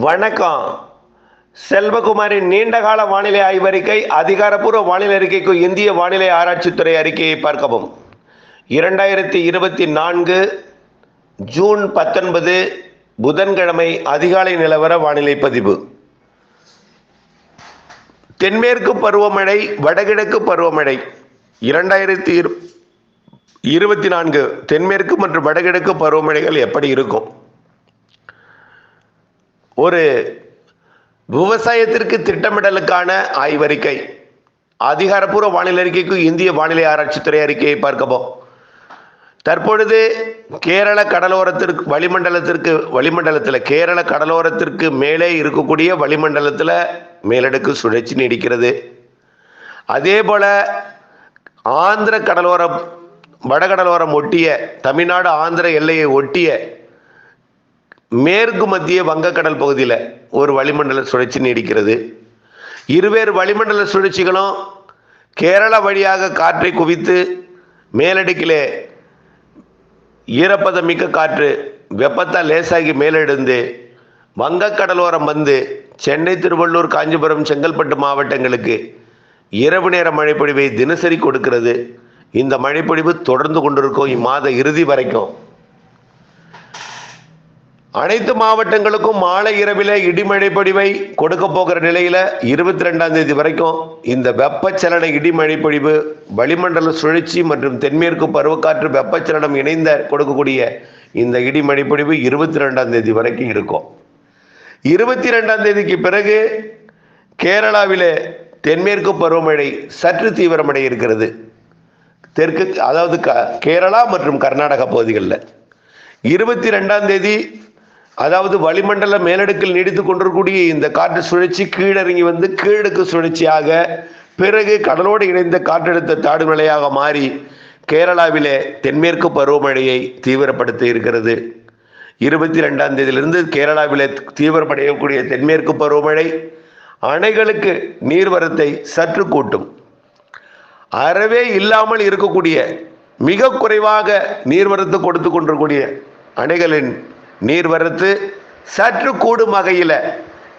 வணக்கம். செல்வகுமாரின் நீண்டகால வானிலை ஆய்வறிக்கை அதிகாரப்பூர்வ வானிலை அறிக்கைக்கு இந்திய வானிலை ஆராய்ச்சித்துறை அறிக்கையை பார்க்கவும். இரண்டாயிரத்தி இருபத்தி நான்கு ஜூன் பத்தொன்பது புதன்கிழமை அதிகாலை நிலவர வானிலை பதிவு. தென்மேற்கு பருவமழை வடகிழக்கு பருவமழை. இரண்டாயிரத்தி இரு இருபத்தி நான்கு தென்மேற்கு மற்றும் வடகிழக்கு பருவமழைகள் எப்படி இருக்கும்? ஒரு விவசாயத்திற்கு திட்டமிடலுக்கான ஆய்வறிக்கை. அதிகாரப்பூர்வ வானிலை அறிக்கைக்கு இந்திய வானிலை ஆராய்ச்சித்துறை அறிக்கையை பார்க்கப்போம் தற்பொழுது கேரள கடலோரத்திற்கு வளிமண்டலத்திற்கு வளிமண்டலத்தில் கேரள கடலோரத்திற்கு மேலே இருக்கக்கூடிய வளிமண்டலத்தில் மேலடுக்கு சுழற்சி நீடிக்கிறது. அதே போல ஆந்திர கடலோரம் வடகடலோரம் ஒட்டிய தமிழ்நாடு ஆந்திர எல்லையை ஒட்டிய மேற்கு மத்திய வங்கக்கடல் பகுதியில் ஒரு வளிமண்டல சுழற்சி நீடிக்கிறது. இருவேறு வளிமண்டல சுழற்சிகளும் கேரளா வழியாக காற்றை குவித்து மேலடுக்கிலே ஈரப்பதம் மிக்க காற்று வெப்பத்தால் லேசாகி மேலெடுந்து வங்கக்கடலோரம் வந்து சென்னை திருவள்ளூர் காஞ்சிபுரம் செங்கல்பட்டு மாவட்டங்களுக்கு இரவு நேர மழைப்பொழிவை தினசரி கொடுக்கிறது. இந்த மழைப்பொழிவு தொடர்ந்து கொண்டிருக்கும் இம்மாத இறுதி வரைக்கும். அனைத்து மாவட்டங்களுக்கும் மாலை இரவில் இடிமழை பொழிவை கொடுக்க போகிற நிலையில் இருபத்தி ரெண்டாம் தேதி வரைக்கும் இந்த வெப்பச்சலன இடிமழை பொழிவு வளிமண்டல சுழற்சி மற்றும் தென்மேற்கு பருவக்காற்று வெப்பச்சலனம் இணைந்த கொடுக்கக்கூடிய இந்த இடிமழை பொழிவு இருபத்தி ரெண்டாம் தேதி வரைக்கும் இருக்கும். இருபத்தி ரெண்டாம் தேதிக்கு பிறகு கேரளாவிலே தென்மேற்கு பருவமழை சற்று தீவிரமடைய இருக்கிறது. தெற்கு அதாவது க கேரளா மற்றும் கர்நாடகா பகுதிகளில். இருபத்தி ரெண்டாம் தேதி அதாவது வளிமண்டல மேலடுக்கில் நீடித்து கொண்டிருக்கூடிய இந்த காற்று சுழற்சி கீழிறங்கி வந்து கீழடுக்கு சுழற்சியாக பிறகு கடலோடு இணைந்த காற்றழுத்த தாழ்நிலையாக மாறி கேரளாவிலே தென்மேற்கு பருவமழையை தீவிரப்படுத்தி இருக்கிறது. இருபத்தி ரெண்டாம் தேதியிலிருந்து கேரளாவிலே தீவிரமடையக்கூடிய தென்மேற்கு பருவமழை அணைகளுக்கு நீர்வரத்தை சற்று கூட்டும். அறவே இல்லாமல் இருக்கக்கூடிய மிக குறைவாக நீர்வரத்து கொடுத்து கொண்டிருக்கூடிய அணைகளின் நீர்வரத்து சற்று கூடும் வகையில்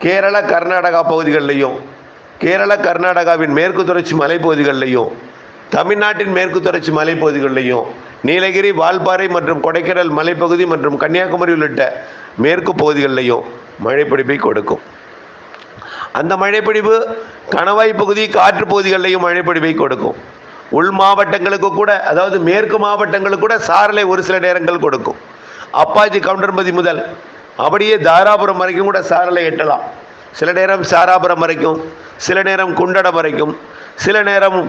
கேரள கர்நாடகா பகுதிகளிலையும் கேரள கர்நாடகாவின் மேற்கு தொடர்ச்சி மலைப்பகுதிகளிலையும் தமிழ்நாட்டின் மேற்கு தொடர்ச்சி மலைப்பகுதிகளிலையும் நீலகிரி வால்பாறை மற்றும் கொடைக்கானல் மலைப்பகுதி மற்றும் கன்னியாகுமரி உள்ளிட்ட மேற்கு பகுதிகளிலையும் மழைப்பிடிப்பை கொடுக்கும். அந்த மழைப்பிடிப்பு கணவாய் பகுதி காற்று பகுதிகளிலையும் மழைப்பிடிப்பை கொடுக்கும். உள் மாவட்டங்களுக்கு கூட அதாவது மேற்கு மாவட்டங்களுக்கு கூட சாரலை ஒரு சில நேரங்கள் கொடுக்கும். அப்பாச்சி கவுண்டர்மதி முதல் அப்படியே தாராபுரம் வரைக்கும் கூட சாரலை எட்டலாம். சில நேரம் சாராபுரம் வரைக்கும் சில நேரம் குண்டடம் வரைக்கும் சில நேரம்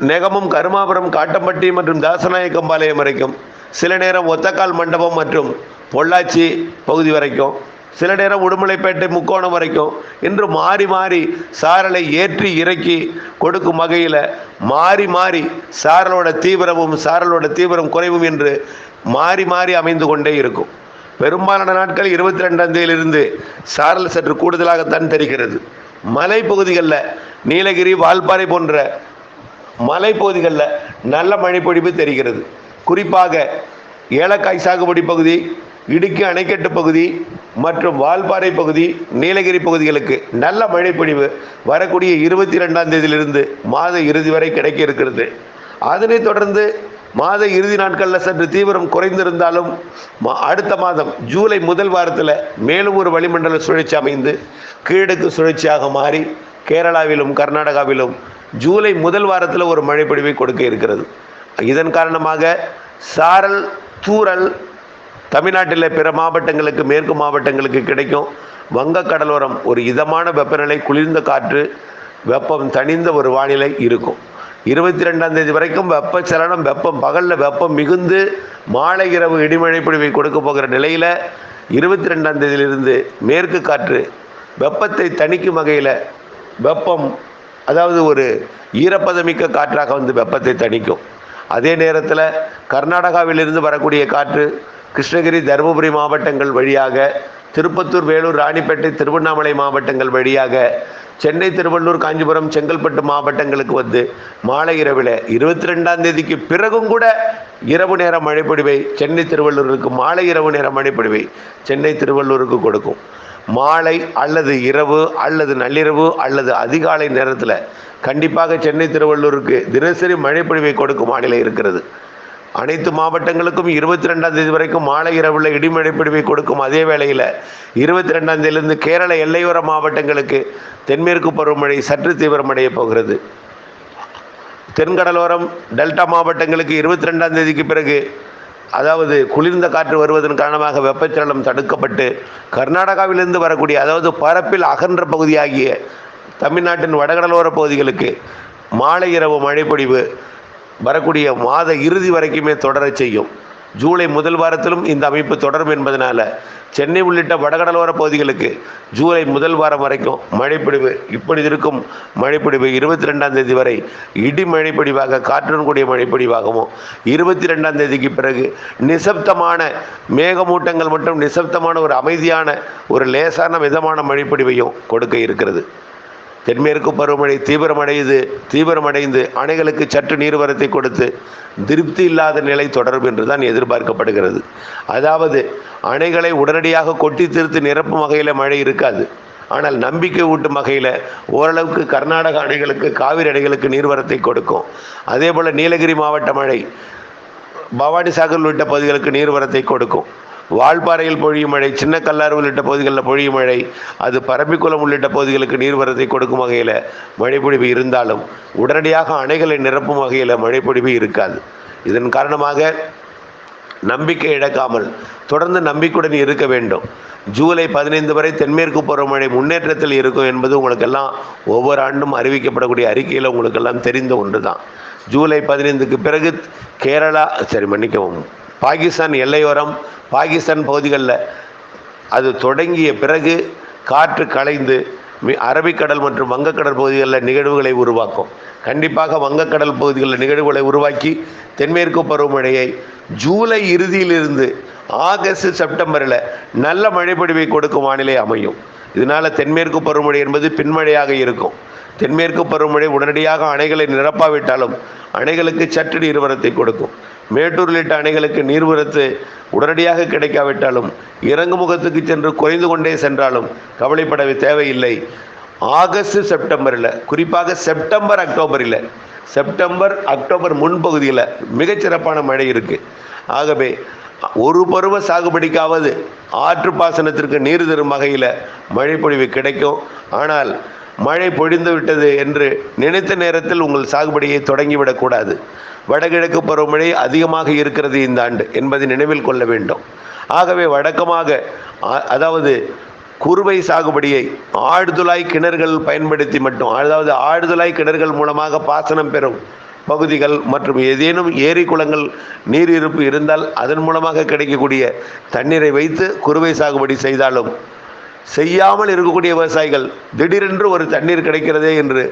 நெகமும் கருமாபுரம் காட்டம்பட்டி மற்றும் தாசநாயக்கம்பாளையம் வரைக்கும் சில நேரம் ஒத்தக்கால் மண்டபம் மற்றும் பொள்ளாச்சி பகுதி வரைக்கும் சில நேரம் உடுமலைப்பேட்டை முக்கோணம் வரைக்கும் இன்று மாறி மாறி சாரலை ஏற்றி இறக்கி கொடுக்கும் வகையில் மாறி மாறி சாரலோட தீவிரமும் சாரலோட தீவிரம் குறைவும் என்று மாறி மாறி அமைந்து கொண்டே இருக்கும். பெரும்பாலான நாட்கள் இருபத்தி ரெண்டாம் தேதியிலிருந்து சாரல் சற்று கூடுதலாகத்தான் தெரிகிறது. மலைப்பகுதிகளில் நீலகிரி வால்பாறை போன்ற மலைப்பகுதிகளில் நல்ல மழைப்பொழிவு தெரிகிறது. குறிப்பாக ஏலக்காய் சாகுபடி பகுதி இடுக்கி அணைக்கட்டு பகுதி மற்றும் வால்பாறை பகுதி நீலகிரி பகுதிகளுக்கு நல்ல மழைப்பொழிவு வரக்கூடிய இருபத்தி ரெண்டாம் தேதியிலிருந்து மாத இறுதி வரை கிடைக்க இருக்கிறது. அதனைத் தொடர்ந்து மாத இறுதி நாட்களில் சற்று தீவிரம் குறைந்திருந்தாலும் மா- அடுத்த மாதம் ஜூலை முதல் வாரத்தில் மேலும் ஒரு வளிமண்டல சுழற்சி அமைந்து கீழடுக்கு சுழற்சியாக மாறி கேரளாவிலும் கர்நாடகாவிலும் ஜூலை முதல் வாரத்தில் ஒரு மழைப்பொழிவை கொடுக்க இருக்கிறது. இதன் காரணமாக சாரல் தூரல் தமிழ்நாட்டில் பிற மாவட்டங்களுக்கு மேற்கு மாவட்டங்களுக்கு கிடைக்கும் வங்க கடலோரம் ஒரு இதமான வெப்பநிலை குளிர்ந்த காற்று வெப்பம் தணிந்த ஒரு வானிலை இருக்கும். இருபத்தி ரெண்டாம் தேதி வரைக்கும் வெப்பச்சலனம் வெப்பம் பகலில் வெப்பம் மிகுந்து மாலை இரவு இடிமழை பொழிவை கொடுக்க போகிற நிலையில் இருபத்தி ரெண்டாம் தேதியிலிருந்து மேற்கு காற்று வெப்பத்தை தணிக்கும் வகையில் வெப்பம் அதாவது ஒரு ஈரப்பதமிக்க காற்றாக வந்து வெப்பத்தை தணிக்கும். அதே நேரத்தில் கர்நாடகாவிலிருந்து வரக்கூடிய காற்று கிருஷ்ணகிரி தருமபுரி மாவட்டங்கள் வழியாக திருப்பத்தூர் வேலூர் ராணிப்பேட்டை திருவண்ணாமலை மாவட்டங்கள் வழியாக சென்னை திருவள்ளூர் காஞ்சிபுரம் செங்கல்பட்டு மாவட்டங்களுக்கு வந்து மாலை இரவில் இருபத்தி ரெண்டாம் தேதிக்கு பிறகும் கூட இரவு நேர மழைப்பொழிவை சென்னை திருவள்ளூருக்கு மாலை இரவு நேர மழைப்பொழிவை சென்னை திருவள்ளூருக்கு கொடுக்கும். மாலை அல்லது இரவு அல்லது நள்ளிரவு அல்லது அதிகாலை நேரத்தில் கண்டிப்பாக சென்னை திருவள்ளூருக்கு தினசரி மழைப்பொழிவை கொடுக்கும் வானிலை இருக்கிறது. அனைத்து மாவட்டங்களுக்கும் இருபத்தி ரெண்டாம் தேதி வரைக்கும் மாலை இரவுல இடிமழை பிடிவை கொடுக்கும் அதே வேளையில் இருபத்தி ரெண்டாம் தேதியிலிருந்து கேரள எல்லையோர மாவட்டங்களுக்கு தென்மேற்கு பருவமழை சற்று தீவிரமடைய போகிறது. தென்கடலோரம் டெல்டா மாவட்டங்களுக்கு இருபத்தி ரெண்டாம் தேதிக்கு பிறகு அதாவது குளிர்ந்த காற்று வருவதன் காரணமாக வெப்பச்சலனம் தடுக்கப்பட்டு கர்நாடகாவிலிருந்து வரக்கூடிய அதாவது பரப்பில் அகன்ற பகுதியாகிய தமிழ்நாட்டின் வடகடலோர பகுதிகளுக்கு மாலை இரவு மழைப்பொழிவு வரக்கூடிய மாத இறுதி வரைக்குமே தொடர செய்யும். ஜூலை முதல் வாரத்திலும் இந்த அமைப்பு தொடரும் என்பதனால சென்னை உள்ளிட்ட வடகடலோர பகுதிகளுக்கு ஜூலை முதல் வாரம் வரைக்கும் மழைப்பிடிவு இப்படி இருக்கும் மழைப்பிடிவு இருபத்தி ரெண்டாம் தேதி வரை இடி மழைப்பிடிவாக காற்றுடன் கூடிய மழைப்பிடிவாகவும் இருபத்தி ரெண்டாம் தேதிக்கு பிறகு நிசப்தமான மேகமூட்டங்கள் மற்றும் நிசப்தமான ஒரு அமைதியான ஒரு லேசான மிதமான மழைப்பிடிவையும் கொடுக்க இருக்கிறது. தென்மேற்கு பருவமழை தீவிரமடைந்து தீவிரமடைந்து அணைகளுக்கு சற்று நீர்வரத்தை கொடுத்து திருப்தி இல்லாத நிலை தொடரும் என்று தான் எதிர்பார்க்கப்படுகிறது. அதாவது அணைகளை உடனடியாக கொட்டி திருத்து நிரப்பும் வகையில் மழை இருக்காது. ஆனால் நம்பிக்கை ஊட்டும் வகையில் ஓரளவுக்கு கர்நாடக அணைகளுக்கு காவிரி அணைகளுக்கு நீர்வரத்தை கொடுக்கும். அதே போல் நீலகிரி மாவட்ட மழை பவானி சாகர் உள்ளிட்ட பகுதிகளுக்கு நீர்வரத்தை கொடுக்கும். வால்பாறையில் பொழியும் மழை சின்ன கல்லாறு உள்ளிட்ட பகுதிகளில் பொழியும் மழை அது பரப்பிக்குளம் உள்ளிட்ட பகுதிகளுக்கு நீர்வரத்தை கொடுக்கும் வகையில் மழைப்பொழிவு இருந்தாலும் உடனடியாக அணைகளை நிரப்பும் வகையில் மழைப்பொழிவு இருக்காது. இதன் காரணமாக நம்பிக்கை இழக்காமல் தொடர்ந்து நம்பிக்கையுடன் இருக்க வேண்டும். ஜூலை பதினைந்து வரை தென்மேற்கு பருவமழை முன்னேற்றத்தில் இருக்கும் என்பது உங்களுக்கெல்லாம் ஒவ்வொரு ஆண்டும் அறிவிக்கப்படக்கூடிய அறிக்கையில் உங்களுக்கெல்லாம் தெரிந்த ஒன்று தான் ஜூலை பதினைந்துக்கு பிறகு கேரளா சரி மன்னிக்கவும். பாகிஸ்தான் எல்லையோரம் பாகிஸ்தான் பகுதிகளில் அது தொடங்கிய பிறகு காற்று கலைந்து மி- அரபிக்கடல் மற்றும் வங்கக்கடல் பகுதிகளில் நிகழ்வுகளை உருவாக்கும். கண்டிப்பாக வங்கக்கடல் பகுதிகளில் நிகழ்வுகளை உருவாக்கி தென்மேற்கு பருவமழையை ஜூலை இறுதியிலிருந்து ஆகஸ்ட் செப்டம்பரில் நல்ல மழைப்பொழிவை கொடுக்கும் வானிலை அமையும். இதனால் தென்மேற்கு பருவமழை என்பது பின்மழையாக இருக்கும். தென்மேற்கு பருவமழை உடனடியாக அணைகளை நிரப்பாவிட்டாலும் அணைகளுக்கு சற்று நீர்வரத்தை கொடுக்கும். மேட்டூர் உள்ளிட்ட அணைகளுக்கு நீர்வரத்து உடனடியாக கிடைக்காவிட்டாலும் இறங்கு முகத்துக்கு சென்று குறைந்து கொண்டே சென்றாலும் கவலைப்பட தேவையில்லை. ஆகஸ்ட் செப்டம்பரில் குறிப்பாக செப்டம்பர் அக்டோபரில் செப்டம்பர் அக்டோபர் முன்பகுதியில் மிகச்சிறப்பான மழை இருக்குது ஆகவே ஒரு பருவ சாகுபடிக்காவது ஆற்று பாசனத்திற்கு நீர் தரும் வகையில் மழைப்பொழிவு கிடைக்கும். ஆனால் மழை பொழிந்து விட்டது என்று நினைத்த நேரத்தில் உங்கள் சாகுபடியை தொடங்கிவிடக்கூடாது. வடகிழக்கு பருவமழை அதிகமாக இருக்கிறது இந்த ஆண்டு என்பதை நினைவில் கொள்ள வேண்டும். ஆகவே வழக்கமாக அதாவது குறுவை சாகுபடியை ஆழ்துளாய் கிணறுகள் பயன்படுத்தி மட்டும் அதாவது ஆழ்துளாய் கிணறுகள் மூலமாக பாசனம் பெறும் பகுதிகள் மற்றும் ஏதேனும் ஏரி குளங்கள் நீர் இருப்பு இருந்தால் அதன் மூலமாக கிடைக்கக்கூடிய தண்ணீரை வைத்து குறுவை சாகுபடி செய்தாலும் செய்யாமல் இருக்கக்கூடிய விவசாயிகள் திடீரென்று ஒரு தண்ணீர் கிடைக்கிறதே என்று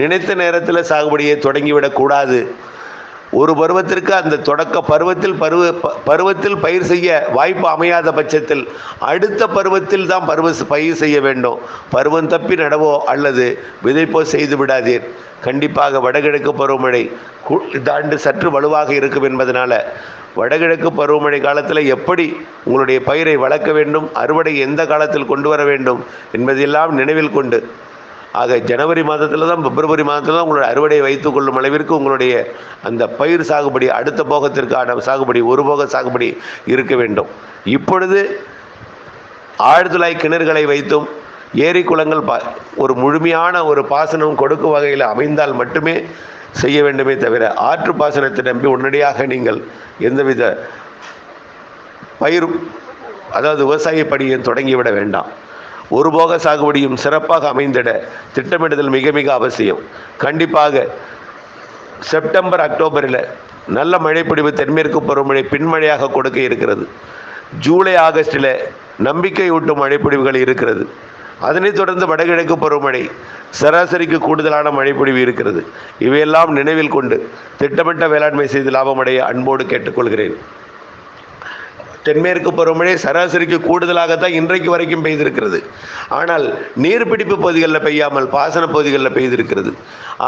நினைத்த நேரத்தில் சாகுபடியை தொடங்கிவிடக்கூடாது. ஒரு பருவத்திற்கு அந்த தொடக்க பருவத்தில் பருவ ப- பருவத்தில் பயிர் செய்ய வாய்ப்பு அமையாத பட்சத்தில் அடுத்த பருவத்தில் தான் பருவ பயிர் செய்ய வேண்டும். பருவம் தப்பி நடவோ அல்லது விதைப்போ செய்து விடாதீர். கண்டிப்பாக வடகிழக்கு பருவமழை இந்த ஆண்டு சற்று வலுவாக இருக்கும் என்பதனால வடகிழக்கு பருவமழை காலத்தில் எப்படி உங்களுடைய பயிரை வளர்க்க வேண்டும் அறுவடை எந்த காலத்தில் கொண்டு வர வேண்டும் என்பதையெல்லாம் நினைவில் கொண்டு ஆக ஜனவரி மாதத்தில் தான் பிப்ரவரி மாதத்தில் தான் உங்களுடைய அறுவடையை வைத்துக் கொள்ளும் அளவிற்கு உங்களுடைய அந்த பயிர் சாகுபடி அடுத்த போகத்திற்கான சாகுபடி ஒரு போக சாகுபடி இருக்க வேண்டும். இப்பொழுது ஆழ்துளாய் கிணறுகளை வைத்தும் ஏரி குளங்கள் பா ஒரு முழுமையான ஒரு பாசனம் கொடுக்கும் வகையில் அமைந்தால் மட்டுமே செய்ய வேண்டுமே தவிர ஆற்று பாசனத்தை நம்பி உடனடியாக நீங்கள் எந்தவித பயிர் அதாவது விவசாய பணியை தொடங்கிவிட வேண்டாம். ஒரு போக சாகுபடியும் சிறப்பாக அமைந்திட திட்டமிடுதல் மிக மிக அவசியம். கண்டிப்பாக செப்டம்பர் அக்டோபரில் நல்ல மழைப்பொழிவு தென்மேற்கு பருவமழை பின்மழையாக கொடுக்க இருக்கிறது. ஜூலை ஆகஸ்டில் நம்பிக்கையூட்டும் மழைப்பிடிவுகள் இருக்கிறது. அதனைத் தொடர்ந்து வடகிழக்கு பருவமழை சராசரிக்கு கூடுதலான மழைப்பொழிவு இருக்கிறது. இவையெல்லாம் நினைவில் கொண்டு திட்டமிட்ட வேளாண்மை செய்து லாபமடைய அன்போடு கேட்டுக்கொள்கிறேன். தென்மேற்கு பருவமழை சராசரிக்கு கூடுதலாகத்தான் இன்றைக்கு வரைக்கும் பெய்திருக்கிறது. ஆனால் நீர்பிடிப்பு பகுதிகளில் பெய்யாமல் பாசன பகுதிகளில் பெய்திருக்கிறது.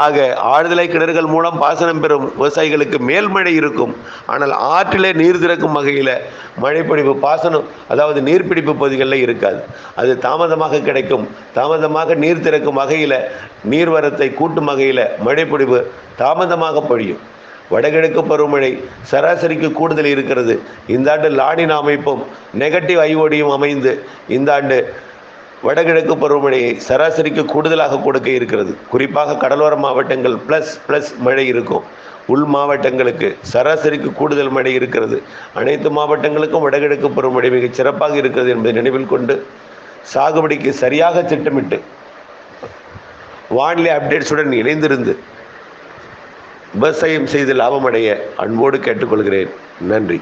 ஆக ஆழ்துளை கிணறுகள் மூலம் பாசனம் பெறும் விவசாயிகளுக்கு மேல்மழை இருக்கும். ஆனால் ஆற்றிலே நீர் திறக்கும் வகையில் மழைப்பிடிப்பு பாசனம் அதாவது நீர்பிடிப்பு பகுதிகளில் இருக்காது. அது தாமதமாக கிடைக்கும். தாமதமாக நீர் திறக்கும் வகையில் நீர்வரத்தை கூட்டும் வகையில் மழைப்பிடிப்பு தாமதமாக பொழியும். வடகிழக்கு பருவமழை சராசரிக்கு கூடுதல் இருக்கிறது. இந்த ஆண்டு லானின் அமைப்பும் நெகட்டிவ் ஐஓடியும் அமைந்து இந்த ஆண்டு வடகிழக்கு பருவமழையை சராசரிக்கு கூடுதலாக கொடுக்க இருக்கிறது. குறிப்பாக கடலோர மாவட்டங்கள் ப்ளஸ் ப்ளஸ் மழை இருக்கும். உள் மாவட்டங்களுக்கு சராசரிக்கு கூடுதல் மழை இருக்கிறது. அனைத்து மாவட்டங்களுக்கும் வடகிழக்கு பருவமழை மிகச் சிறப்பாக இருக்கிறது என்பதை நினைவில் கொண்டு சாகுபடிக்கு சரியாக திட்டமிட்டு வானிலை அப்டேட்ஸுடன் இணைந்திருந்து விவசாயம் செய்து லாபமடைய அன்போடு கேட்டுக்கொள்கிறேன். நன்றி.